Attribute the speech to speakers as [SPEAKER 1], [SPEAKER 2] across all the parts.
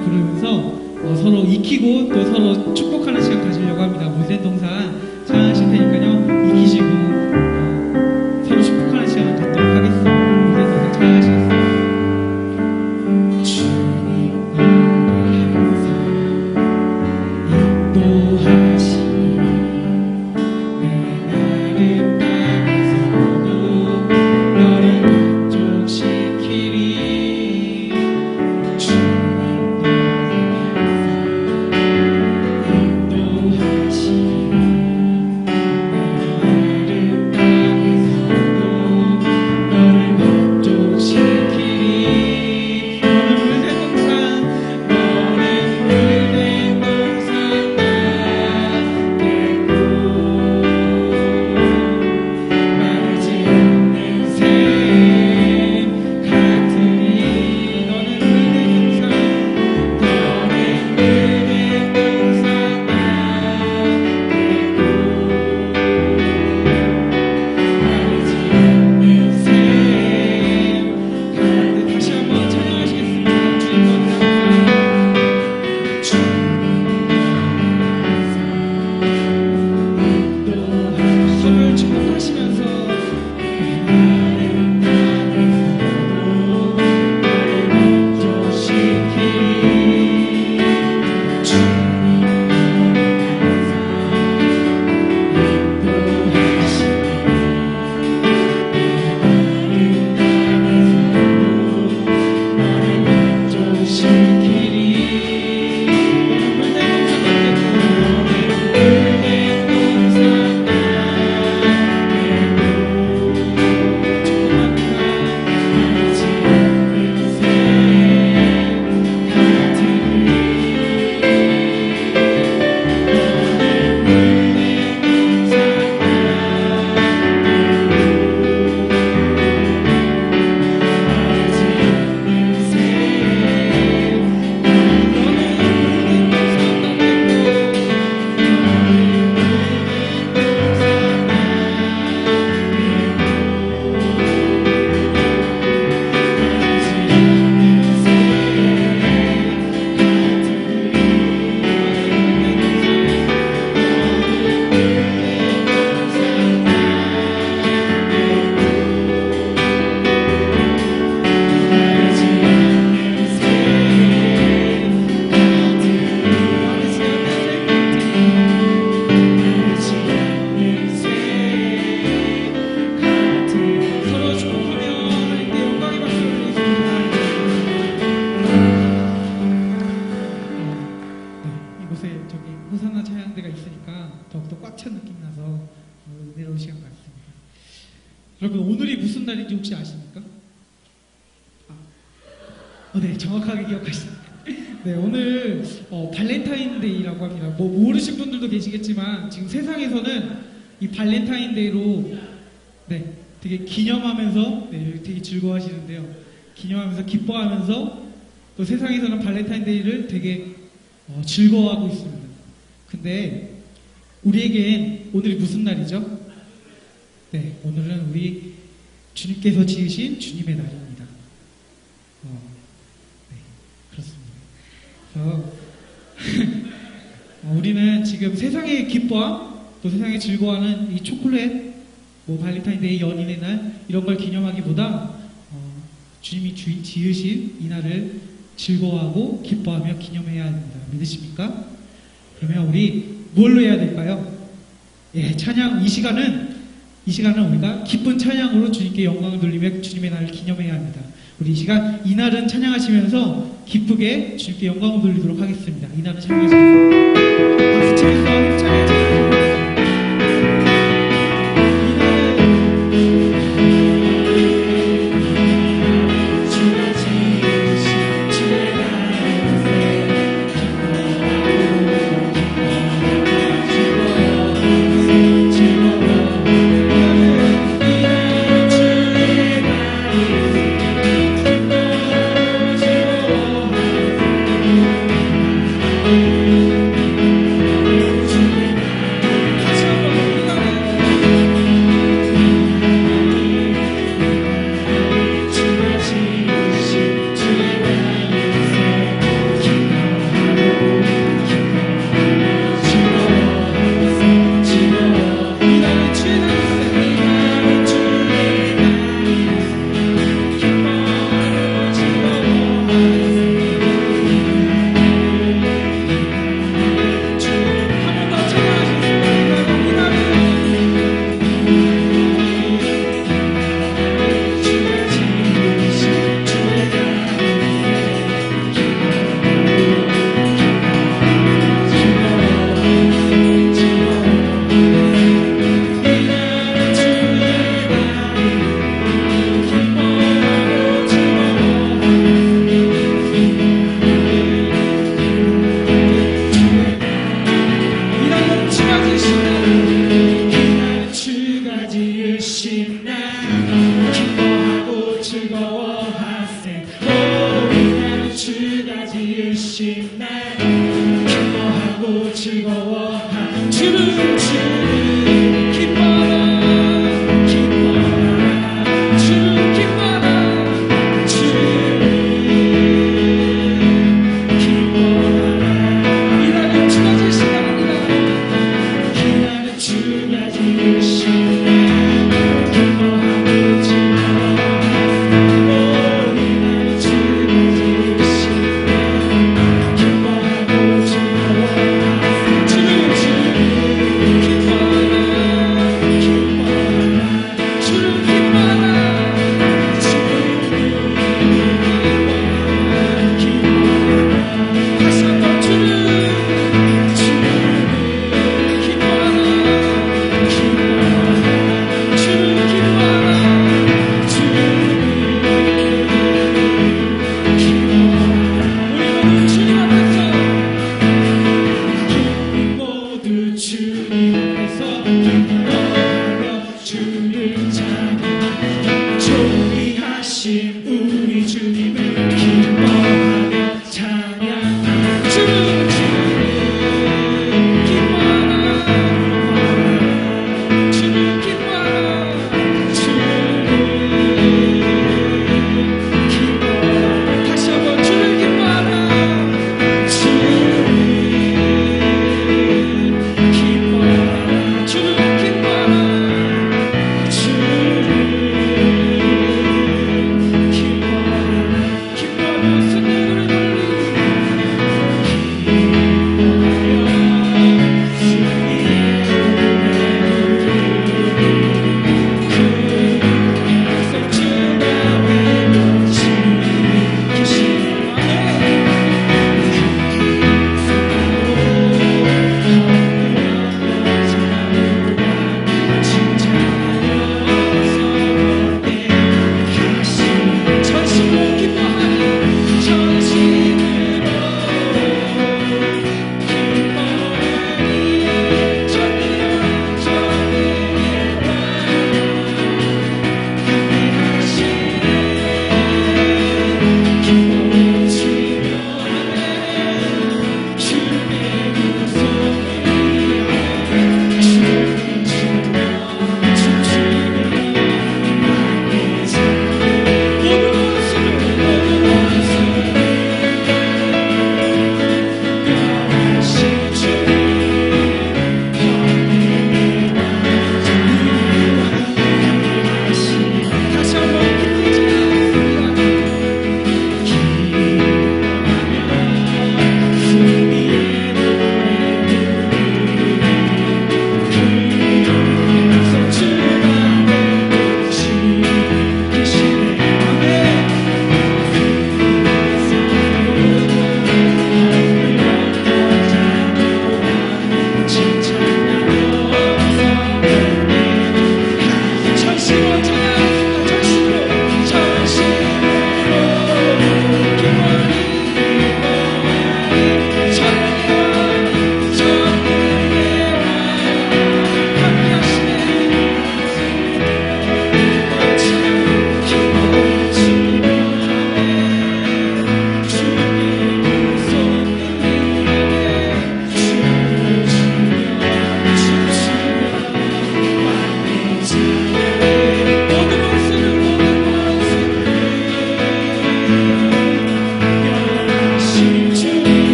[SPEAKER 1] 부르면서 어, 서로 익히고 또 서로 축복하는 시간 가지려고 합니다. 못된 동산 어, 발렌타인데이라고 합니다. 뭐 모르신 분들도 계시겠지만 지금 세상에서는 이 발렌타인데이로 네 되게 기념하면서 네, 되게 즐거워하시는데요. 기념하면서 기뻐하면서 또 세상에서는 발렌타인데이를 되게 어, 즐거워하고 있습니다. 근데 우리에겐 오늘이 무슨 날이죠? 네, 오늘은 우리 주님께서 지으신 주님의 날입니다. 어, 네, 그렇습니다. 그래서 어, 우리는 지금 세상의 기뻐함, 또 세상의 즐거워하는 이 초콜릿, 뭐 발렌타인데이 연인의 날 이런 걸 기념하기보다 어, 주님이 주, 지으신 이 날을 즐거워하고 기뻐하며 기념해야 합니다. 믿으십니까? 그러면 우리 뭘로 해야 될까요? 예, 찬양 이 시간은 이 시간은 우리가 기쁜 찬양으로 주님께 영광을 돌리며 주님의 날을 기념해야 합니다. 우리 이 시간 이 날은 찬양하시면서 기쁘게 주님께 영광을 돌리도록 하겠습니다. 이 날은 찬양하시면서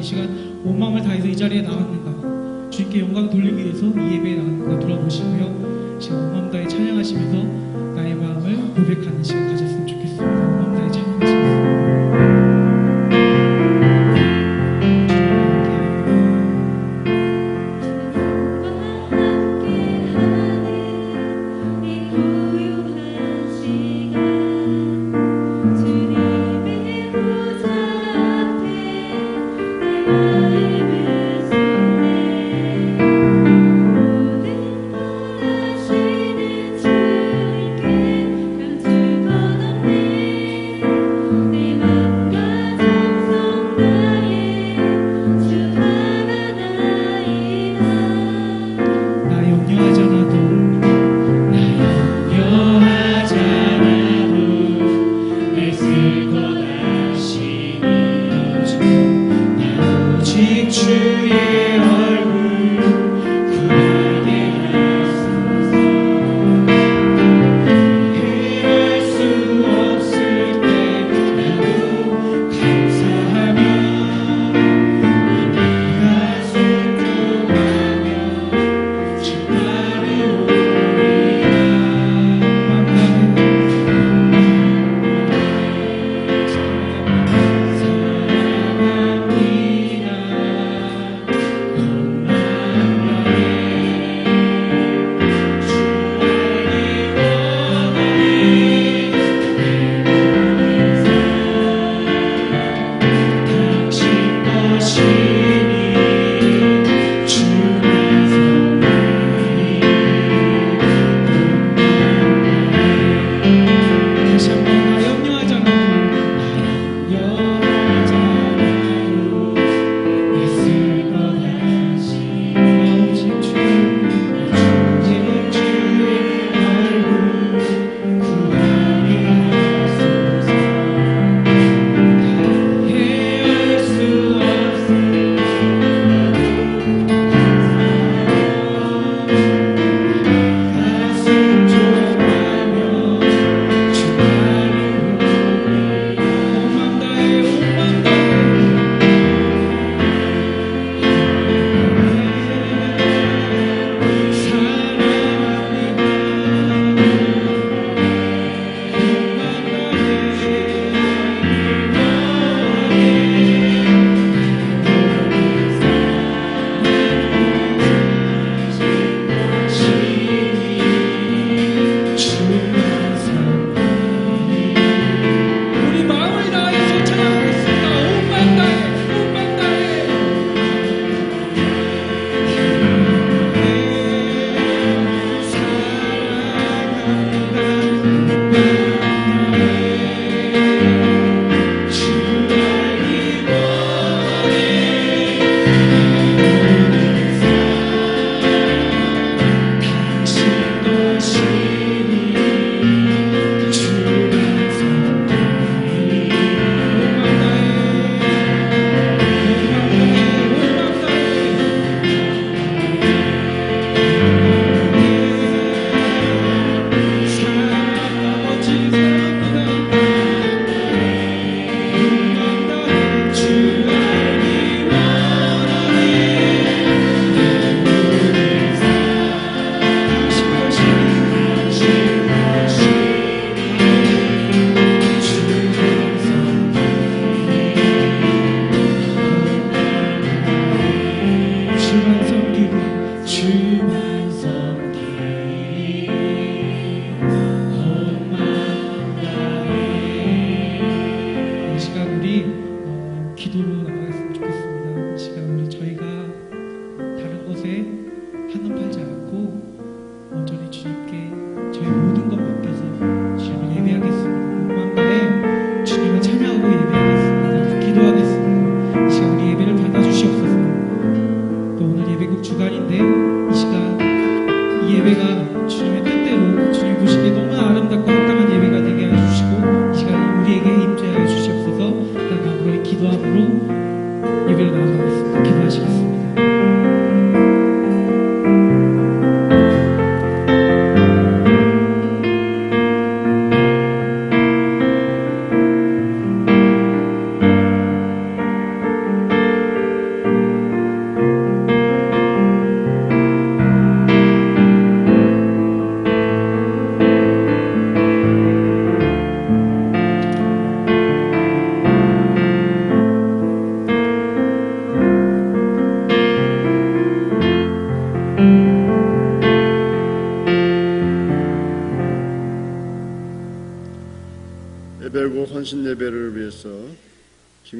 [SPEAKER 1] 이 시간 온 마음을 다해서 이 자리에 나왔는가? 주님께 영광 돌리기 위해서 이 예배에 나왔는가? 돌아보시고요. 지금 온 마음
[SPEAKER 2] 다해
[SPEAKER 1] 찬양하시면서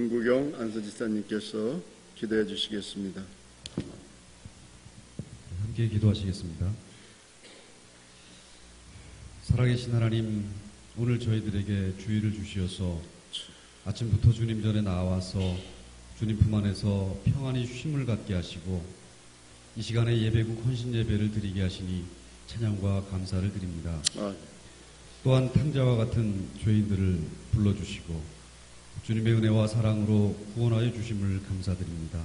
[SPEAKER 3] 김구경 안서지사님께서 기도해 주시겠습니다.
[SPEAKER 4] 함께 기도하시겠습니다. 살아계신 하나님, 오늘 저희들에게 주의를 주시어서 아침부터 주님 전에 나와서 주님 품 안에서 평안히 쉼을 갖게 하시고 이 시간에 예배국 헌신 예배를 드리게 하시니 찬양과 감사를 드립니다.
[SPEAKER 3] 아,
[SPEAKER 4] 또한 탕자와 같은 죄인들을 불러주시고 주님의 은혜와 사랑으로 구원하여 주심을 감사드립니다.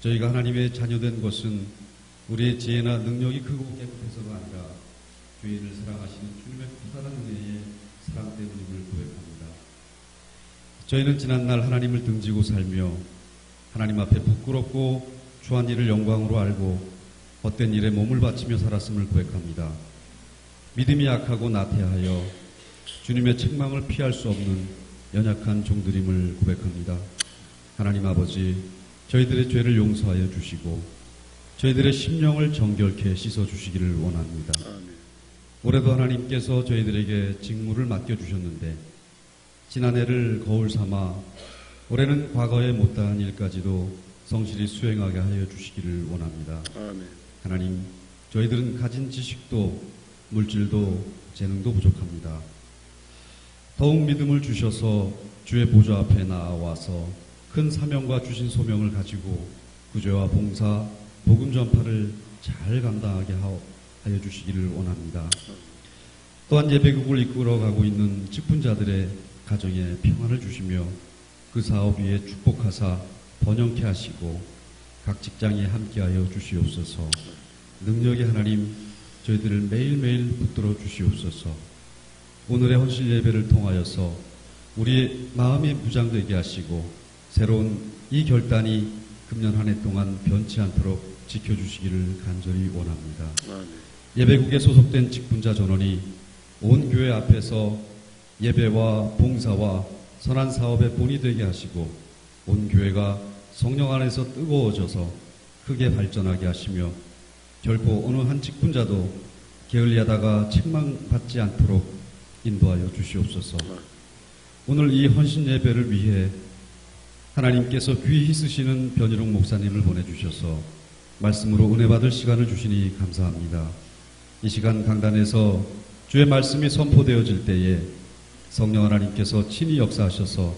[SPEAKER 4] 저희가 하나님의 자녀된 것은 우리의 지혜나 능력이 크고 깨끗해서가 아니라 죄인을 사랑하시는 주님의 커다란 은혜의 사랑 때문임을 고백합니다. 저희는 지난날 하나님을 등지고 살며 하나님 앞에 부끄럽고 주한 일을 영광으로 알고 헛된 일에 몸을 바치며 살았음을 고백합니다. 믿음이 약하고 나태하여 주님의 책망을 피할 수 없는 연약한 종들임을 고백합니다. 하나님 아버지, 저희들의 죄를 용서하여 주시고 저희들의 심령을 정결케 씻어 주시기를 원합니다. 올해도 하나님께서 저희들에게 직무를 맡겨 주셨는데 지난해를 거울 삼아 올해는 과거에 못다한 일까지도 성실히 수행하게 하여 주시기를 원합니다. 하나님, 저희들은 가진 지식도 물질도 재능도 부족합니다. 더욱 믿음을 주셔서 주의 보좌 앞에 나와서 큰 사명과 주신 소명을 가지고 구제와 봉사, 복음 전파를 잘 감당하게 하여 주시기를 원합니다. 또한 예배국을 이끌어가고 있는 직분자들의 가정에 평안을 주시며 그 사업 위에 축복하사 번영케 하시고 각 직장에 함께하여 주시옵소서. 능력의 하나님 저희들을 매일매일 붙들어 주시옵소서. 오늘의 헌신 예배를 통하여서 우리 마음이 무장되게 하시고 새로운 이 결단이 금년 한 해 동안 변치 않도록 지켜주시기를 간절히 원합니다.
[SPEAKER 3] 아멘.
[SPEAKER 4] 예배국에 소속된 직분자 전원이 온 교회 앞에서 예배와 봉사와 선한 사업의 본이 되게 하시고 온 교회가 성령 안에서 뜨거워져서 크게 발전하게 하시며 결코 어느 한 직분자도 게을리하다가 책망받지 않도록 인도하여 주시옵소서. 오늘 이 헌신 예배를 위해 하나님께서 귀히 쓰시는 변희룡 목사님을 보내주셔서 말씀으로 은혜 받을 시간을 주시니 감사합니다. 이 시간 강단에서 주의 말씀이 선포되어질 때에 성령 하나님께서 친히 역사하셔서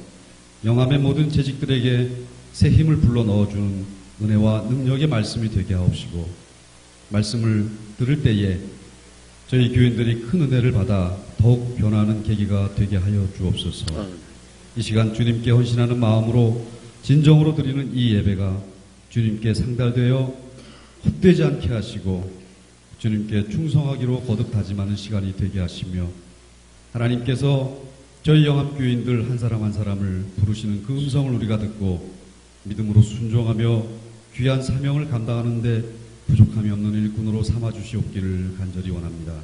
[SPEAKER 4] 영암의 모든 재직들에게 새 힘을 불러 넣어주는 은혜와 능력의 말씀이 되게 하옵시고 말씀을 들을 때에 저희 교인들이 큰 은혜를 받아 더욱 변화하는 계기가 되게 하여 주옵소서. 이 시간 주님께 헌신하는 마음으로 진정으로 드리는 이 예배가 주님께 상달되어 헛되지 않게 하시고 주님께 충성하기로 거듭 다짐하는 시간이 되게 하시며 하나님께서 저희 영합교인들 한 사람 한 사람을 부르시는 그 음성을 우리가 듣고 믿음으로 순종하며 귀한 사명을 감당하는데 부족함이 없는 일꾼으로 삼아 주시옵기를 간절히 원합니다.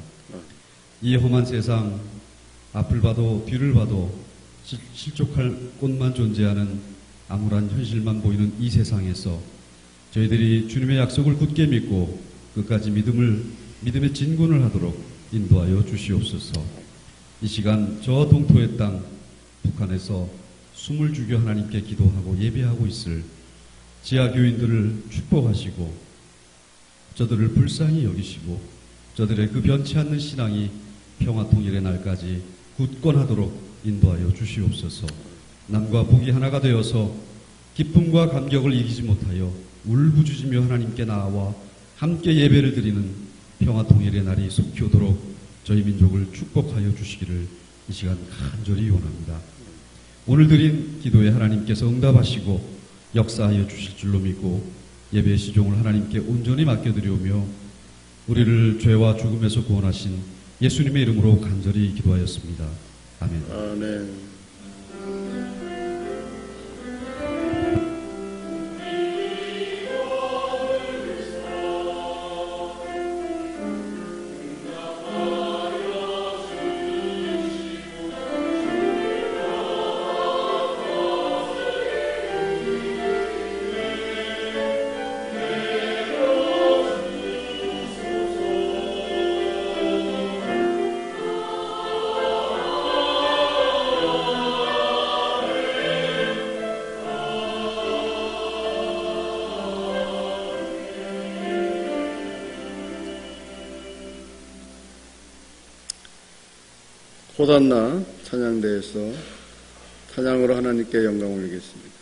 [SPEAKER 4] 이 험한 세상 앞을 봐도 뒤를 봐도 실- 실족할 꽃만 존재하는 암울한 현실만 보이는 이 세상에서 저희들이 주님의 약속을 굳게 믿고 끝까지 믿음을 믿음의 진군을 하도록 인도하여 주시옵소서. 이 시간 저 동토의 땅 북한에서 숨을 죽여 하나님께 기도하고 예배하고 있을 지하 교인들을 축복하시고 저들을 불쌍히 여기시고 저들의 그 변치 않는 신앙이 평화 통일의 날까지 굳건하도록 인도하여 주시옵소서. 남과 북이 하나가 되어서 기쁨과 감격을 이기지 못하여 울부짖으며 하나님께 나와 함께 예배를 드리는 평화 통일의 날이 속히 오도록 저희 민족을 축복하여 주시기를 이 시간 간절히 원합니다. 오늘 드린 기도에 하나님께서 응답하시고 역사하여 주실 줄로 믿고 예배의 시종을 하나님께 온전히 맡겨드리오며 우리를 죄와 죽음에서 구원하신 예수님의 이름으로 간절히 기도하였습니다. 아멘.
[SPEAKER 3] 아멘. 호단나 찬양대에서 찬양으로 하나님께 영광 올리겠습니다.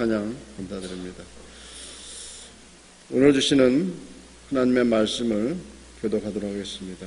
[SPEAKER 3] 찬양 감사드립니다. 오늘 주시는 하나님의 말씀을 교독하도록 하겠습니다.